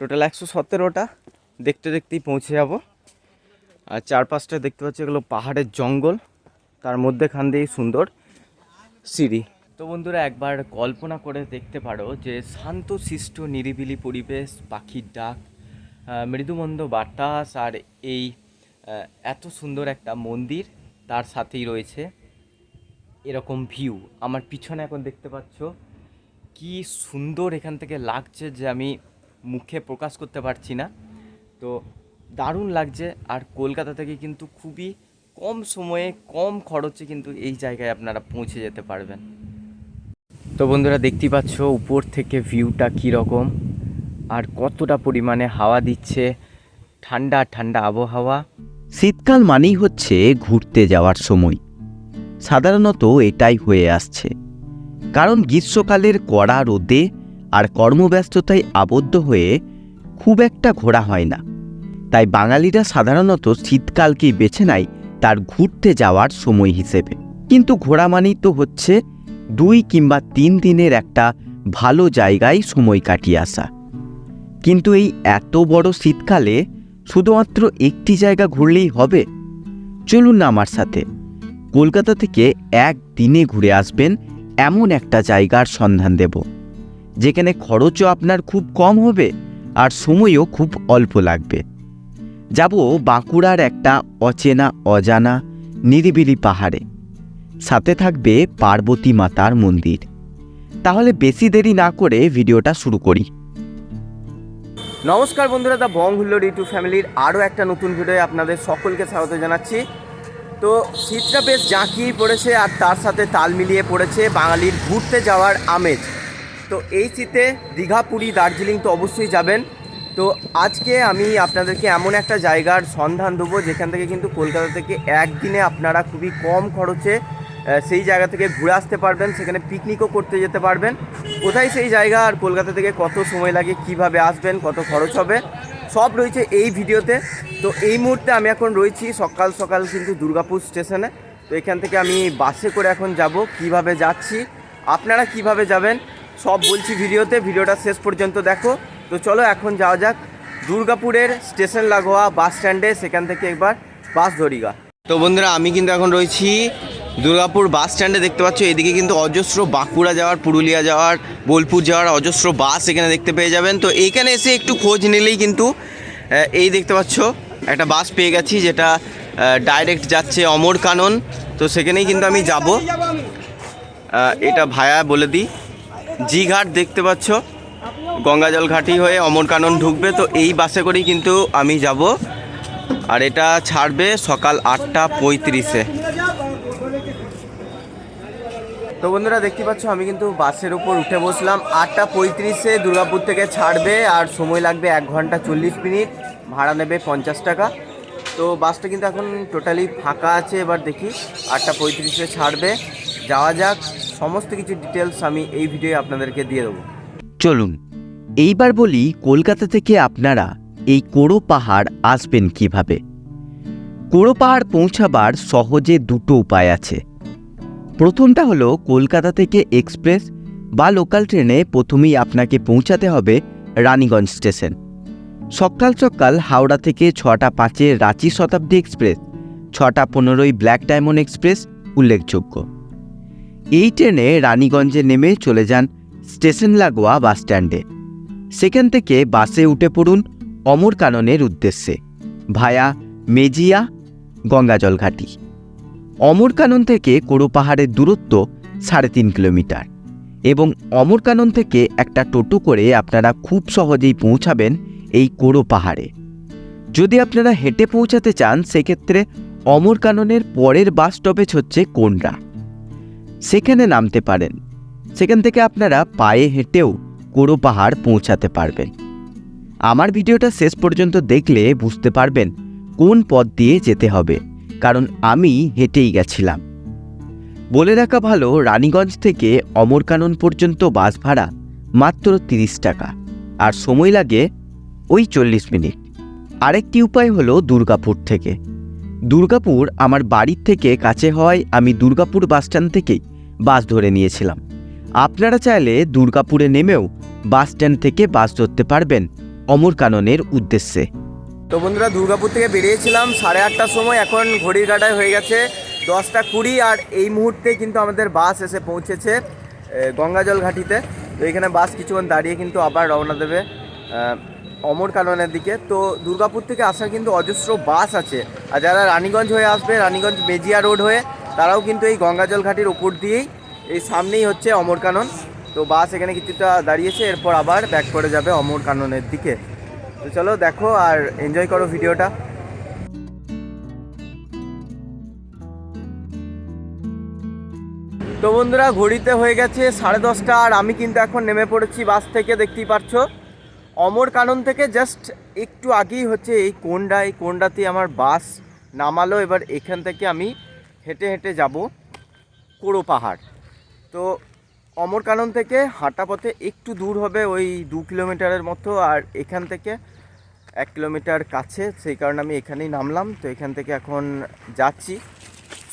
Total একশো সতেরোটা দেখতে দেখতেই পৌঁছে যাব। আর চারপাশটা দেখতে পাচ্ছি এগুলো পাহাড়ের জঙ্গল। তার মধ্যেখান দিয়েই সুন্দর সিঁড়ি। তো বন্ধুরা, একবার কল্পনা করে দেখতে পারো যে শান্ত শিষ্ট নিরিবিলি পরিবেশ, পাখির ডাক মৃদুমন্দ বাতাস আর এই এত সুন্দর একটা মন্দির তার সাথেই রয়েছে। এরকম ভিউ আমার পিছনে এখন দেখতে পাচ্ছ কি সুন্দর এখান থেকে লাগছে যে আমি মুখে প্রকাশ করতে পারছি না। তো দারুণ লাগছে আর কলকাতা থেকে কিন্তু খুবই কম সময়ে, কম খরচে কিন্তু এই জায়গায় আপনারা পৌঁছে যেতে পারবেন। তো বন্ধুরা দেখতেই পাচ্ছ উপর থেকে ভিউটা কীরকম আর কতটা পরিমাণে হাওয়া দিচ্ছে, ঠান্ডা ঠান্ডা আবহাওয়া। শীতকাল মানেই হচ্ছে ঘুরতে যাওয়ার সময়। সাধারণত এটাই হয়ে আসছে। কারণ গ্রীষ্মকালের কড়া রোদে আর কর্মব্যস্ততায় আবদ্ধ হয়ে খুব একটা ঘোরা হয় না। তাই বাঙালিরা সাধারণত শীতকালকেই বেছে নেয় তার ঘুরতে যাওয়ার সময় হিসেবে। কিন্তু ঘোরা মানেই তো হচ্ছে দুই কিংবা তিন দিনের একটা ভালো জায়গায় সময় কাটিয়ে আসা। কিন্তু এই এত বড় শীতকালে শুধুমাত্র একটি জায়গা ঘুরলেই হবে? চলুন না আমার সাথে। কলকাতা থেকে এক দিনে ঘুরে আসবেন এমন একটা জায়গার সন্ধান দেব। যেখানে খরচও আপনার খুব কম হবে আর সময়ও খুব অল্প লাগবে। যাব বাঁকুড়ার একটা অচেনা, অজানা, নিরিবিলি পাহাড়ে। সাথে থাকবে পার্বতী মাতার মন্দির। তাহলে বেশি দেরি না করে ভিডিওটা শুরু করি। নমস্কার বন্ধুরা দা বং হুল্লোর ইউটিউব ফ্যামিলির আরও একটা নতুন ভিডিওয়ে আপনাদের সকলকে স্বাগত জানাচ্ছি। তো শীতটা বেশ জাঁকিয়েই পড়েছে আর তার সাথে তাল মিলিয়ে পড়েছে বাঙালির ঘুরতে যাওয়ার আমেজ। তো এই শীতে দীঘা, পুরী, দার্জিলিং তো অবশ্যই যাবেন। তো আজকে আমি আপনাদেরকে এমন একটা জায়গার সন্ধান দেবো, যেখান থেকে কিন্তু কলকাতা থেকে একদিনে আপনারা খুবই কম খরচে সেই জায়গা থেকে ঘুরে আসতে পারবেন, সেখানে পিকনিকও করতে যেতে পারবেন। কোথায় সেই জায়গা আর কলকাতা থেকে কত সময় লাগে, কীভাবে আসবেন, কত খরচ হবে, সব রয়েছে এই ভিডিওতে। তো এই মুহূর্তে আমি এখন রয়েছি সকাল সকাল কিন্তু দুর্গাপুর স্টেশনে। তো এখান থেকে আমি বাসে করে এখন যাব, কীভাবে যাচ্ছি, আপনারা কীভাবে যাবেন সব বলছি ভিডিওতে, ভিডিওটা শেষ পর্যন্ত দেখো। তো চলো এখন যাওয়া যাক দুর্গাপুরের স্টেশন লাগোয়া বাস স্ট্যান্ডে, সেখান থেকে একবার বাস ধরিগা। তো বন্ধুরা, আমি কিন্তু এখন রয়েছি দুর্গাপুর বাস স্ট্যান্ডে, দেখতে পাচ্ছ, এদিকে কিন্তু অজস্র বাঁকুড়া যাওয়ার, পুরুলিয়া যাওয়ার, বোলপুর যাওয়ার অজস্র বাস এখানে দেখতে পেয়ে যাবেন। তো এইখানে এসে একটু খোঁজ নিলেই কিন্তু এই দেখতে পাচ্ছ, একটা বাস পেয়ে গেছি যেটা ডাইরেক্ট যাচ্ছে অমর কানন। তো সেখানেই কিন্তু আমি যাব। এটা ভায়া বলে দিই। জি ঘাট দেখতে পাচ্ছ। গঙ্গাজল ঘাটি হয়ে অমরকানন ঢুকবে, তো এই বাসে করেই কিন্তু আমি যাব। আর এটা ছাড়বে সকাল আটটা পঁয়ত্রিশে। তো বন্ধুরা, দেখতে পাচ্ছ, আমি কিন্তু বাসের উপর উঠে বসলাম। আটটা পঁয়ত্রিশে দুর্গাপুর থেকে ছাড়বে, আর সময় লাগবে এক ঘণ্টা চল্লিশ মিনিট। ভাড়া নেবে পঞ্চাশ টাকা। তো বাসটা কিন্তু এখন টোটালি ফাঁকা আছে, এবার দেখি আটটা পঁয়ত্রিশে ছাড়বে। যাওয়া যাক। সমস্ত কিছু ডিটেলস আমি এই ভিডিওয়ে আপনাদেরকে দিয়ে দেবো। চলুন, এইবার বলি কলকাতা থেকে আপনারা এই কোড়ো পাহাড় আসবেন কীভাবে? কোড়ো পাহাড় পৌঁছাবার সহজে দুটো উপায় আছে। প্রথমটা হলো কলকাতা থেকে এক্সপ্রেস বা লোকাল ট্রেনে প্রথমেই আপনাকে পৌঁছাতে হবে রানীগঞ্জ স্টেশন সকাল সকাল হাওড়া থেকে ছটা পাঁচে রাঁচি শতাব্দী এক্সপ্রেস ছটা পনেরোই ব্ল্যাক ডায়মন্ড এক্সপ্রেস উল্লেখযোগ্য। এই ট্রেনে রানীগঞ্জে নেমে চলে যান স্টেশন লাগোয়া বাস স্ট্যান্ডে। সেখান থেকে বাসে উঠে পড়ুন অমর কাননের উদ্দেশ্যে, ভায়া মেজিয়া গঙ্গাজল ঘাটি অমর কানন থেকে কোড়ো পাহাড়ের দূরত্ব সাড়ে তিন কিলোমিটার এবং অমর কানন থেকে একটা টোটো করে আপনারা খুব সহজেই পৌঁছাবেন এই কোড়ো পাহাড়ে। যদি আপনারা হেঁটে পৌঁছাতে চান, সেক্ষেত্রে অমর কাননের পরের বাস স্টপেজ হচ্ছে কোনরা সেখানে নামতে পারেন। সেখান থেকে আপনারা পায়ে হেঁটেও কোরো পাহাড় পৌঁছাতে পারবেন। আমার ভিডিওটা শেষ পর্যন্ত দেখলে বুঝতে পারবেন কোন পথ দিয়ে যেতে হবে, কারণ আমি হেঁটেই গেছিলাম। বলে রাখা ভালো, রানীগঞ্জ থেকে অমরকানন পর্যন্ত বাস ভাড়া মাত্র তিরিশ টাকা, আর সময় লাগে ওই চল্লিশ মিনিট। আরেকটি উপায় হলো দুর্গাপুর থেকে। দুর্গাপুর আমার বাড়ির থেকে কাছে হওয়ায় আমি দুর্গাপুর বাসস্ট্যান্ড থেকেই বাস ধরে নিয়েছিলাম। আপনারা চাইলে দুর্গাপুরে নেমেও বাসস্ট্যান্ড থেকে বাস ধরতে পারবেন অমরকাননের উদ্দেশ্যে। তো বন্ধুরা, দুর্গাপুর থেকে বেরিয়েছিলাম সাড়ে আটটার সময়, এখন ঘড়ির কাটায় হয়ে গেছে দশটা কুড়ি, আর এই মুহূর্তে কিন্তু আমাদের বাস এসে পৌঁছেছে গঙ্গাজল ঘাটিতে। তো এখানে বাস কিছুক্ষণ দাঁড়িয়ে কিন্তু আবার রওনা দেবে অমর কাননের দিকে। তো দুর্গাপুর থেকে আসার কিন্তু অজস্র বাস আছে। আর যারা রানীগঞ্জ হয়ে আসবে, রানীগঞ্জ বেজিয়া রোড হয়ে, তারাও কিন্তু এই গঙ্গাজল ঘাটির ওপর দিয়েই এই সামনেই হচ্ছে অমর কানন। তো বাস এখানে কিছুটা দাঁড়িয়েছে, এরপর আবার ব্যাক করে যাবে অমর কাননের দিকে। তো চলো দেখো আর এনজয় করো ভিডিওটা। তো বন্ধুরা, ঘড়িতে হয়ে গেছে সাড়ে দশটা, আর আমি কিন্তু এখন নেমে পড়েছি বাস থেকে, দেখতেই পাচ্ছ অমর কানন থেকে জাস্ট একটু আগেই হচ্ছে এই কোন্ডা, এই কোন্ডাতে আমার বাস নামালো। এবার এখান থেকে আমি হেঁটে হেঁটে যাব কোড়ো পাহাড়। তো অমর কানন থেকে হাঁটা পথে একটু দূর হবে ওই দু কিলোমিটারের মতো, আর এখান থেকে এক কিলোমিটার কাছে, সেই কারণে আমি এখানেই নামলাম। তো এখান থেকে এখন যাচ্ছি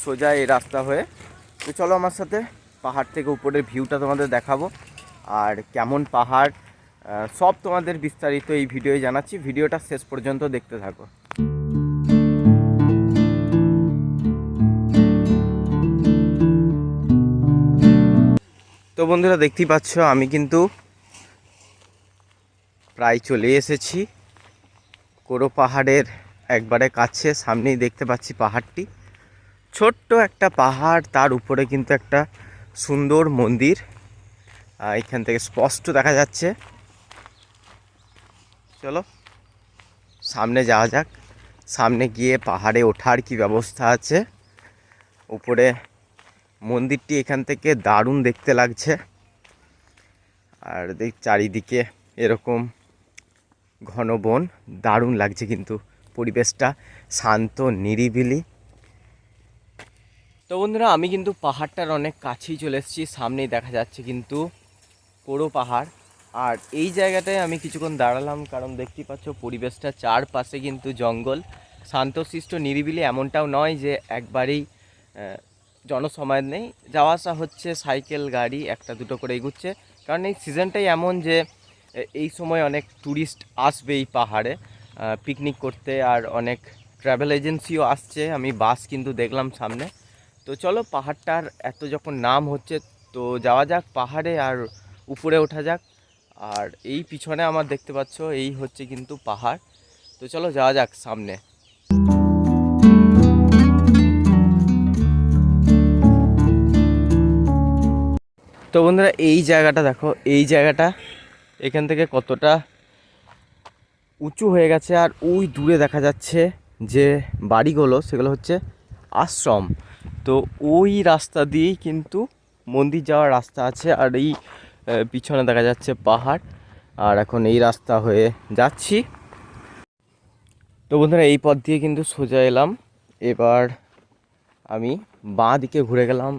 সোজা এই রাস্তা হয়ে। তো চলো আমার সাথে পাহাড় থেকে উপরের ভিউটা তোমাদের দেখাবো। আর কেমন পাহাড় সব তোমাদের বিস্তারিত এই ভিডিওয়ে জানাচ্ছি। ভিডিওটা শেষ পর্যন্ত দেখতে থাকো। তো বন্ধুরা, দেখতেই পাচ্ছ, আমি কিন্তু প্রায় চলে এসেছি। কোরো পাহাড়ের একবারে কাছে, সামনেই দেখতে পাচ্ছি পাহাড়টি। ছোট্ট একটা পাহাড়, তার উপরে কিন্তু একটা সুন্দর মন্দির। এখান থেকে স্পষ্ট দেখা যাচ্ছে। চলো। সামনে যাওয়া যাক। সামনে গিয়ে পাহাড়ে ওঠার কি ব্যবস্থা আছে? উপরে মন্দিরটি এখান থেকে দারুণ দেখতে লাগছে। আর দেখ, চারিদিকে এরকম ঘন বন, দারুণ লাগছে কিন্তু। পরিবেশটা শান্ত, নিরিবিলি। তো বন্ধুরা, আমি কিন্তু পাহাড়টার অনেক কাছেই চলে এসেছি। সামনেই দেখা যাচ্ছে কিন্তু কোড়ো পাহাড়। আর এই জায়গাটায় আমি কিছুক্ষণ দাঁড়ালাম, কারণ দেখতেই পাচ্ছ পরিবেশটা চারপাশে কিন্তু জঙ্গল। শান্তশিষ্ট, নিরিবিলি এমনটাও নয় যে একবারেই জনসমায় নেই। যাওয়া আসা হচ্ছে, সাইকেল, গাড়ি, একটা দুটো করে এগুচ্ছে। কারণ এই সিজনটাই এমন যে এই সময় অনেক ট্যুরিস্ট আসবে এই পাহাড়ে। পিকনিক করতে আর অনেক ট্রাভেল এজেন্সিও আসছে। আমি বাস কিন্তু দেখলাম সামনে। তো চলো, পাহাড়টার এত যখন নাম হচ্ছে, তো যাওয়া যাক পাহাড়ে আর উপরে ওঠা যাক। আর এই পিছনে আমার দেখতে পাচ্ছ, এই হচ্ছে কিন্তু পাহাড়। তো চলো যাওয়া যাক সামনে। তো বন্ধুরা, এই জায়গাটা দেখো, এই জায়গাটা এখান থেকে কতটা উঁচু হয়ে গেছে আর ওই দূরে দেখা যাচ্ছে যে বাড়িগুলো, সেগুলো হচ্ছে আশ্রম। তো ওই রাস্তা দিয়েই কিন্তু মন্দির যাওয়ার রাস্তা আছে আর এই পিছনে দেখা যাচ্ছে পাহাড়, আর এখন এই রাস্তা হয়ে যাচ্ছি। তো বন্ধুরা, এই পথ দিয়ে কিন্তু সোজা এলাম। এবার আমি বাঁ দিকে ঘুরে গেলাম।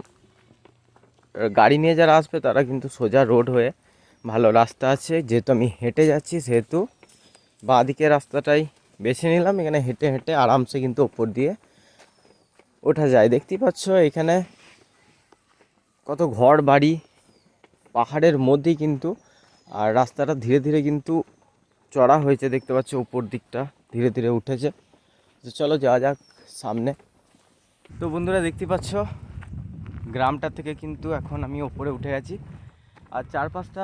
গাড়ি নিয়ে যারা আসবে, তারা কিন্তু সোজা রোড হয়ে ভালো রাস্তা আছে। যেহেতু আমি হেঁটে যাচ্ছি, সেহেতু বাঁ দিকের রাস্তাটাই বেছে নিলাম। এখানে হেঁটে হেঁটে আরামসে কিন্তু ওপর দিয়ে ওঠা যায়। দেখতেই পাচ্ছ, এখানে কত ঘর বাড়ি পাহাড়ের মধ্যেই কিন্তু, আর রাস্তাটা ধীরে ধীরে কিন্তু চড়া হয়েছে, দেখতে পাচ্ছ উপর দিকটা ধীরে ধীরে উঠেছে। তো চলো যাওয়া যাক সামনে। তো বন্ধুরা দেখতে পাচ্ছ, গ্রামটা থেকে কিন্তু এখন আমি ওপরে উঠে গেছি আর চারপাশটা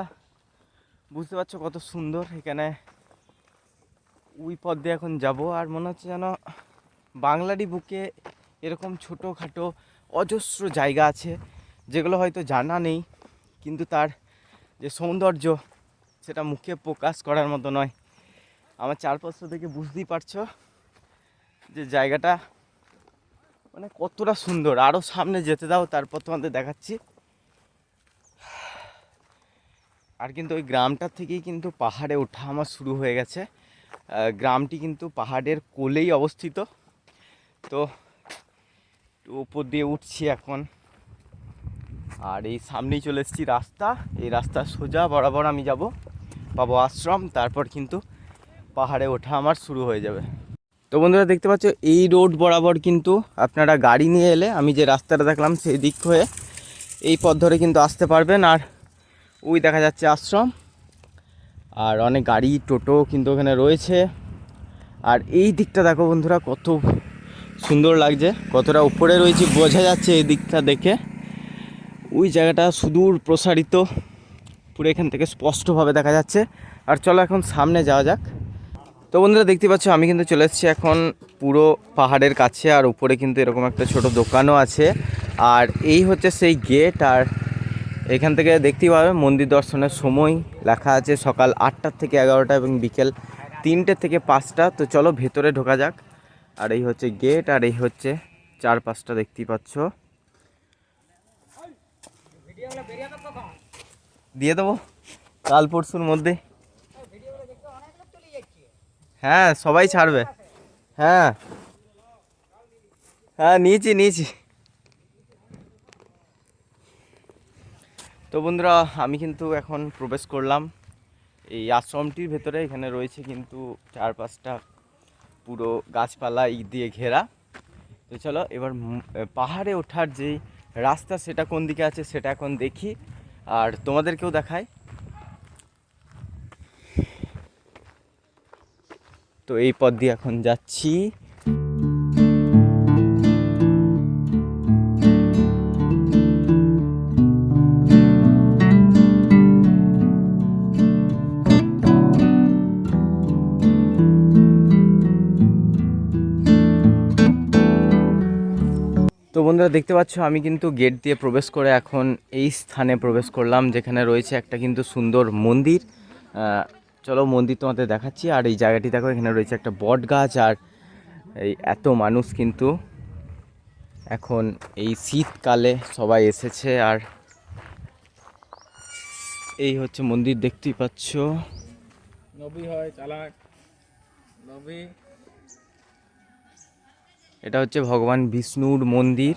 বুঝতে পারছ কত সুন্দর, এখানে ওই পথ দিয়ে এখন যাব। আর মনে হচ্ছে যেন বাংলারই বুকে এরকম ছোটোখাটো অজস্র জায়গা আছে, যেগুলো হয়তো জানা নেই। কিন্তু তার যে সৌন্দর্য, সেটা মুখে প্রকাশ করার মতো নয়। আমার চারপাশটা থেকে বুঝতেই পারছ যে জায়গাটা মানে কতটা সুন্দর। আরও সামনে যেতে দাও, তারপর তোমাদের দেখাচ্ছি। আর কিন্তু ওই গ্রামটার থেকেই কিন্তু পাহাড়ে ওঠা আমার শুরু হয়ে গেছে। গ্রামটি কিন্তু পাহাড়ের কোলেই অবস্থিত। তো উপর দিয়ে উঠছি এখন। আর এই সামনেই চলে এসেছি রাস্তা। এই রাস্তা সোজা বরাবর আমি যাব। পাবো আশ্রম, তারপর কিন্তু পাহাড়ে ওঠা আমার শুরু হয়ে যাবে। তো বন্ধুরা, দেখতে পাচ্ছ, এই রোড বরাবর কিন্তু আপনারা গাড়ি নিয়ে এলে আমি যে রাস্তাটা দেখলাম সেই দিক হয়ে এই পথ ধরে কিন্তু আসতে পারবেন। আর ওই দেখা যাচ্ছে আশ্রম। আর অনেক গাড়ি, টোটো কিন্তু ওখানে রয়েছে। আর এই দিকটা দেখো বন্ধুরা, কত সুন্দর লাগছে। কতটা উপরে রয়েছে, বোঝা যাচ্ছে এই দিকটা দেখে। ওই জায়গাটা সুদূর প্রসারিত, পুরো এখান থেকে স্পষ্টভাবে দেখা যাচ্ছে। আর চলো এখন সামনে যাওয়া যাক। তো বন্ধুরা, দেখতে পাচ্ছ, আমি কিন্তু চলে এসেছি এখন পুরো পাহাড়ের কাছে, আর উপরে কিন্তু এরকম একটা ছোট দোকানও আছে। আর এই হচ্ছে সেই গেট, আর এখান থেকে দেখতেই পাবে, মন্দির দর্শনের সময় লেখা আছে সকাল আটটার থেকে এগারোটা এবং বিকেল তিনটে থেকে পাঁচটা। তো চলো ভেতরে ঢোকা যাক। আর এই হচ্ছে গেট, আর এই হচ্ছে চার পাঁচটা দেখতেই পাচ্ছ। দিয়ে দেবো? কাল পরশুর মধ্যে। হ্যাঁ সবাই ছাড়বে। হ্যাঁ। হ্যাঁ নিয়েছি নিয়েছি। তো বন্ধুরা আমি কিন্তু এখন প্রবেশ করলাম। এই আশ্রমটির ভেতরে এখানে রয়েছে কিন্তু চার পাঁচটা পুরো গাছপালা ই দিয়ে ঘেরা। তো চলো এবার পাহাড়ে ওঠার যেই রাস্তা সেটা কোন দিকে আছে সেটা এখন দেখি। আর তোমাদেরকেও দেখাই। তো এই পথ দিয়ে এখন যাচ্ছি। বন্ধুরা দেখতে পাচ্ছ, আমি কিন্তু গেট দিয়ে প্রবেশ করে এখন এই স্থানে প্রবেশ করলাম, যেখানে রয়েছে একটা কিন্তু সুন্দর মন্দির। চলো মন্দির তোমাদের দেখাচ্ছি, আর এই জায়গাটি দেখো, এখানে রয়েছে একটা বট গাছ, আর এই এত মানুষ কিন্তু এখন এই শীতকালে সবাই এসেছে, আর এই হচ্ছে মন্দির, দেখতেই পাচ্ছ। নবী হয় চালাক নবী। এটা হচ্ছে ভগবান বিষ্ণুর মন্দির।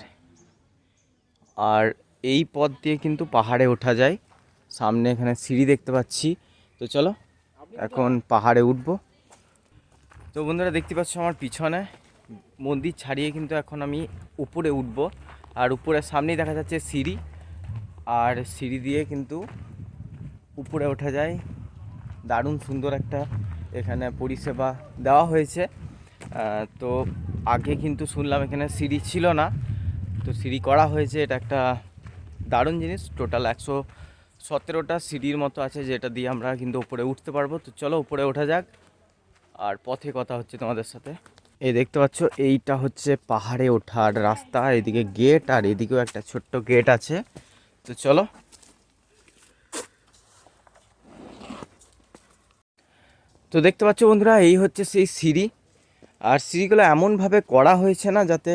আর এই পথ দিয়ে কিন্তু পাহাড়ে ওঠা যায়। সামনে এখানে সিঁড়ি দেখতে পাচ্ছি। তো চলো, এখন পাহাড়ে উঠবো। তো বন্ধুরা, দেখতে পাচ্ছ আমার পিছনে মন্দির ছাড়িয়ে কিন্তু এখন আমি উপরে উঠবো। আর উপরে সামনেই দেখা যাচ্ছে সিঁড়ি। আর সিঁড়ি দিয়ে কিন্তু উপরে ওঠা যায়। দারুণ সুন্দর একটা এখানে পরিষেবা দেওয়া হয়েছে। তো আগে কিন্তু শুনলাম এখানে সিঁড়ি ছিল না। তো সিঁড়ি করা হয়েছে, এটা একটা দারুণ জিনিস। টোটাল একশো সতেরোটা সিঁড়ির মতো আছে যেটা দিয়ে আমরা কিন্তু উপরে উঠতে পারব। তো চলো উপরে ওঠা যাক। আর পথে কথা হচ্ছে তোমাদের সাথে। এই দেখতে পাচ্ছ, এইটা হচ্ছে পাহাড়ে ওঠার রাস্তা, এদিকে গেট আর এদিকেও একটা ছোট্ট গেট আছে। তো চলো। তো দেখতে পাচ্ছ বন্ধুরা, এই হচ্ছে সেই সিঁড়ি। আর সিঁড়িগুলো এমনভাবে করা হয়েছে না যাতে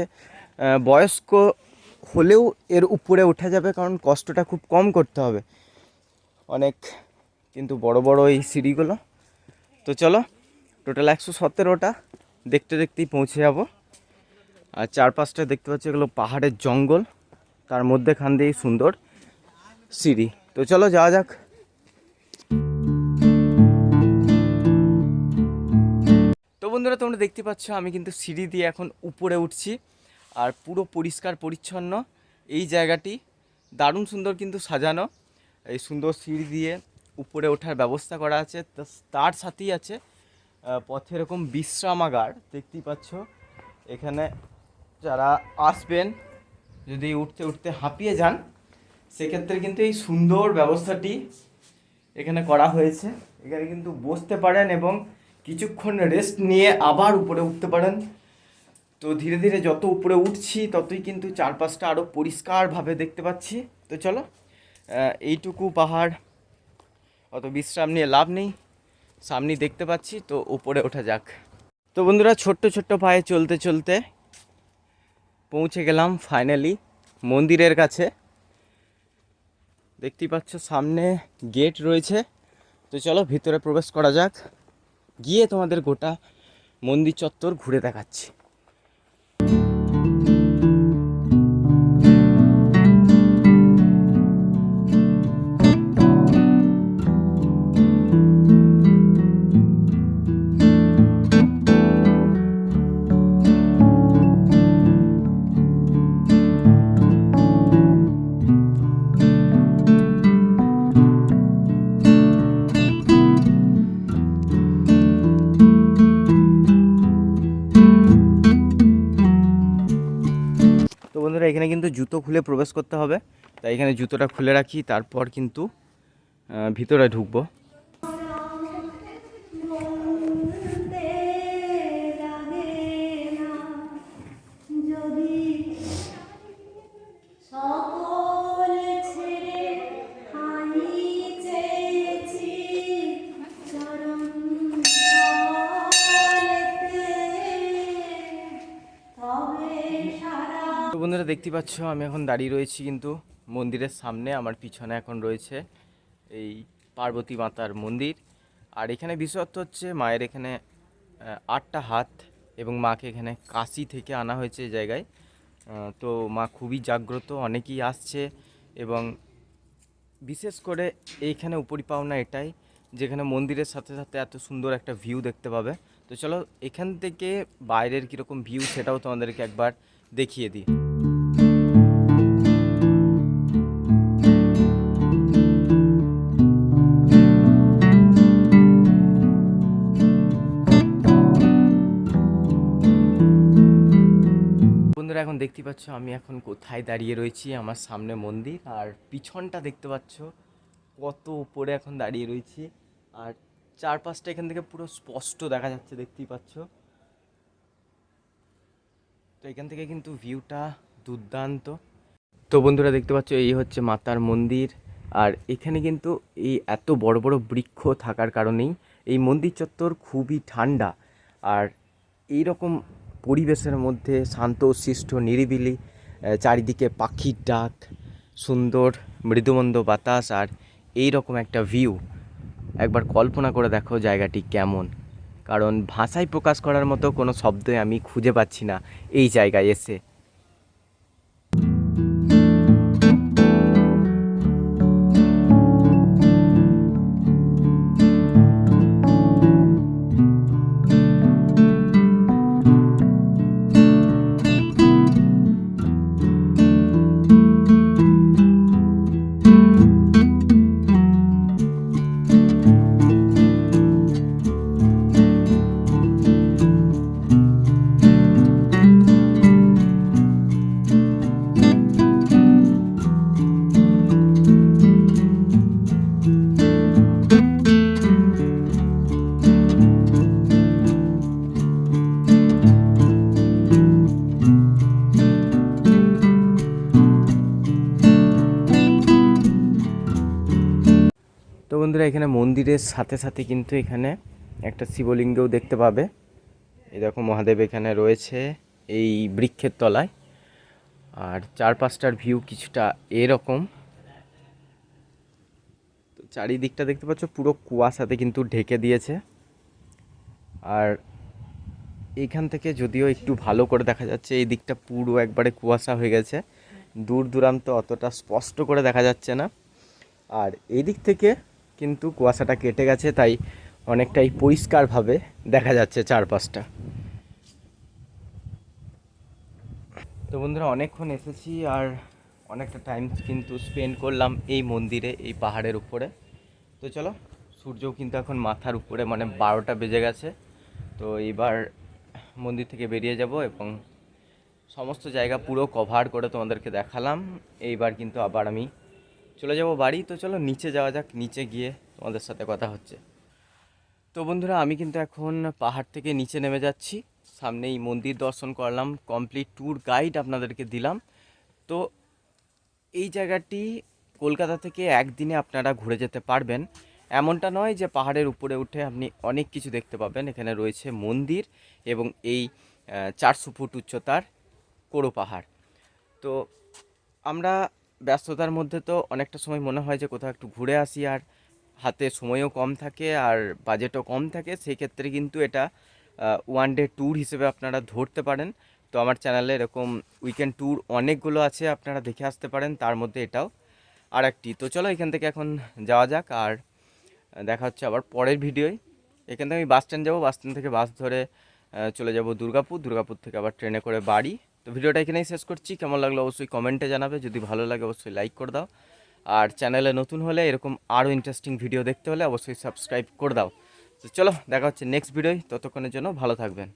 বয়স্ক হলেও এর উপরে উঠা যাবে কারণ কষ্টটা খুব কম করতে হবে। অনেক কিন্তু বড় বড় এই সিঁড়িগুলো। তো চলো টোটাল একশো সতেরোটা দেখতে দেখতেই পৌঁছে যাব। আর চারপাশটা দেখতে পাচ্ছি এগুলো পাহাড়ের জঙ্গল, তার মধ্যেখান দিয়েই সুন্দর সিঁড়ি। তো চলো যাওয়া যাক। বন্ধুরা, তোমরা দেখতে পাচ্ছ, আমি কিন্তু সিঁড়ি দিয়ে এখন উপরে উঠছি আর পুরো পরিষ্কার, পরিচ্ছন্ন। এই জায়গাটি দারুণ সুন্দর কিন্তু সাজানো। এই সুন্দর সিঁড়ি দিয়ে উপরে ওঠার ব্যবস্থা করা আছে। তার সাথেই আছে পথে এরকম বিশ্রামাগার। দেখতেই পাচ্ছ, এখানে যারা আসবেন, যদি উঠতে উঠতে হাঁপিয়ে যান, সেক্ষেত্রে কিন্তু এই সুন্দর ব্যবস্থাটি এখানে করা হয়েছে। এখানে কিন্তু বসতে পারেন এবং কিছুক্ষণ রেস্ট নিয়ে আবার উপরে উঠতে পারেন। তো ধীরে ধীরে যত উপরে উঠছি, ততই কিন্তু চারপাশটা আরও পরিষ্কারভাবে দেখতে পাচ্ছি। তো চলো এইটুকু পাহাড়, অত বিশ্রাম নিয়ে লাভ নেই। সামনেই দেখতে পাচ্ছি, তো উপরে ওঠা যাক। তো বন্ধুরা, ছোট্ট ছোট্ট পায়ে চলতে চলতে পৌঁছে গেলাম ফাইনালি মন্দিরের কাছে। দেখতেই পাচ্ছ, সামনে গেট রয়েছে। তো চলো, ভিতরে প্রবেশ করা যাক। গিয়ে তোমাদের গোটা মন্দির চত্বর ঘুরে দেখাচ্ছি। এখানে কিন্তু জুতো খুলে প্রবেশ করতে হবে। তাই এখানে জুতোটা খুলে রাখি, তারপর কিন্তু ভিতরে ঢুকবো। বন্ধুরা দেখতে পাচ্ছ, আমি এখন দাঁড়িয়ে রয়েছি কিন্তু মন্দিরের সামনে, আমার পিছনে এখন রয়েছে এই পার্বতী মাতার মন্দির। আর এখানে বিশেষত্ব হচ্ছে মায়ের এখানে আটটা হাত এবং মাকে এখানে কাশি থেকে আনা হয়েছে জায়গায়। তো মা খুবই জাগ্রত, অনেকেই আসছে এবং বিশেষ করে এইখানে উপরি পাওনা এটাই, যেখানে মন্দিরের সাথে সাথে এত সুন্দর একটা ভিউ দেখতে পাবে। তো চলো, এখান থেকে বাইরের কীরকম ভিউ সেটাও তোমাদেরকে একবার দেখিয়ে দিই। দেখতে পাচ্ছ, আমি এখন কোথায় দাঁড়িয়ে রয়েছি? আমার সামনে মন্দির, আর পিছনটা দেখতে পাচ্ছ, কত উপরে এখন দাঁড়িয়ে রয়েছি। আর চারপাশটা এখান থেকে পুরো স্পষ্ট দেখা যাচ্ছে, দেখতেই পাচ্ছ। তো এখান থেকে কিন্তু ভিউটা দুর্দান্ত। তো বন্ধুরা, দেখতে পাচ্ছ, এই হচ্ছে মাতার মন্দির। আর এখানে কিন্তু এই এত বড় বড় বৃক্ষ থাকার কারণেই এই মন্দির চত্বর খুবই ঠান্ডা। আর এই রকম পরিবেশের মধ্যে শান্ত, শিষ্ট, নিরিবিলি চারিদিকে পাখির ডাক, সুন্দর, মৃদুমন্দ বাতাস আর এই রকম একটা ভিউ একবার কল্পনা করে দেখো জায়গাটি কেমন। কারণ ভাষায় প্রকাশ করার মতো কোনো শব্দই আমি খুঁজে পাচ্ছি না এই জায়গায় এসে। মন্দিরের সাথে সাথে কিন্তু এখানে একটা শিবলিঙ্গও দেখতে পাবে। দেখো মহাদেব এখানে রয়েছে এই বৃক্ষের তলায়। আর চারপাশটার ভিউ কিছুটা এরকম। তো চারিদিকটা দেখতে পাচ্ছ পুরো কুয়াশাতে কিন্তু ঢেকে দিয়েছে। আর এইখান থেকে যদিও একটু ভালো করে দেখা যাচ্ছে, এই দিকটা পুরো একবারে কুয়াশা হয়ে গেছে। দূর দূরান্ত অতটা স্পষ্ট করে দেখা যাচ্ছে না। আর এই দিক থেকে কিন্তু কুয়াশাটা কেটে গেছে, তাই অনেকটাই পরিষ্কারভাবে দেখা যাচ্ছে চারপাশটা। তো বন্ধুরা, অনেকক্ষণ এসেছি আর অনেকটা টাইম কিন্তু স্পেন্ড করলাম এই মন্দিরে, এই পাহাড়ের উপরে। তো চলো, সূর্যও কিন্তু এখন মাথার উপরে মানে বারোটা বেজে গেছে। তো এবার মন্দির থেকে বেরিয়ে যাব এবং সমস্ত জায়গা পুরো কভার করে তোমাদেরকে দেখালাম। এইবার কিন্তু আবার আমি চলে যাব বাড়ি, তো চলো নিচে যাওয়া যাক, নিচে গিয়ে তোমাদের সাথে কথা হচ্ছে। তো বন্ধুরা, আমি কিন্তু এখন পাহাড় থেকে নিচে নেমে যাচ্ছি। সামনেই মন্দির দর্শন করলাম কমপ্লিট ট্যুর গাইড আপনাদেরকে দিলাম। তো এই জায়গাটি কলকাতা থেকে একদিনে আপনারা ঘুরে যেতে পারবেন। এমনটা নয় যে পাহাড়ের উপরে উঠে আপনি অনেক কিছু দেখতে পাবেন। এখানে রয়েছে মন্দির এবং এই চারশো ফুট উচ্চতার কোড়ো পাহাড়। তো আমরা ব্যস্ততার মধ্যে তো অনেকটা সময় মনে হয় যে কোথাও একটু ঘুরে আসি আর হাতে সময়ও কম থাকে আর বাজেটও কম থাকে সেই ক্ষেত্রে কিন্তু এটা ওয়ান ডে ট্যুর হিসেবে আপনারা ধরতে পারেন। তো আমার চ্যানেলে এরকম উইকেন্ড ট্যুর অনেকগুলো আছে, আপনারা দেখে আসতে পারেন, তার মধ্যে এটাও আর একটি তো চলো এখান থেকে এখন যাওয়া যাক আর দেখা হচ্ছে আবার পরের ভিডিওয় এখান থেকে আমি বাস স্ট্যান্ড যাব বাস স্ট্যান্ড থেকে বাস ধরে চলে যাব দুর্গাপুর। দুর্গাপুর থেকে আবার ট্রেনে করে বাড়ি। তো ভিডিওটা এখানেই শেষ করছি। কেমন লাগল অবশ্যই কমেন্টে জানাবে। যদি ভালো লাগে অবশ্যই লাইক করে দাও। আর চ্যানেলে নতুন হলে এরকম আরও ইন্টারেস্টিং ভিডিও দেখতে হলে অবশ্যই সাবস্ক্রাইব করে দাও। তো চলো, দেখা হচ্ছে নেক্সট ভিডিওয় ততক্ষণের জন্য ভালো থাকবেন।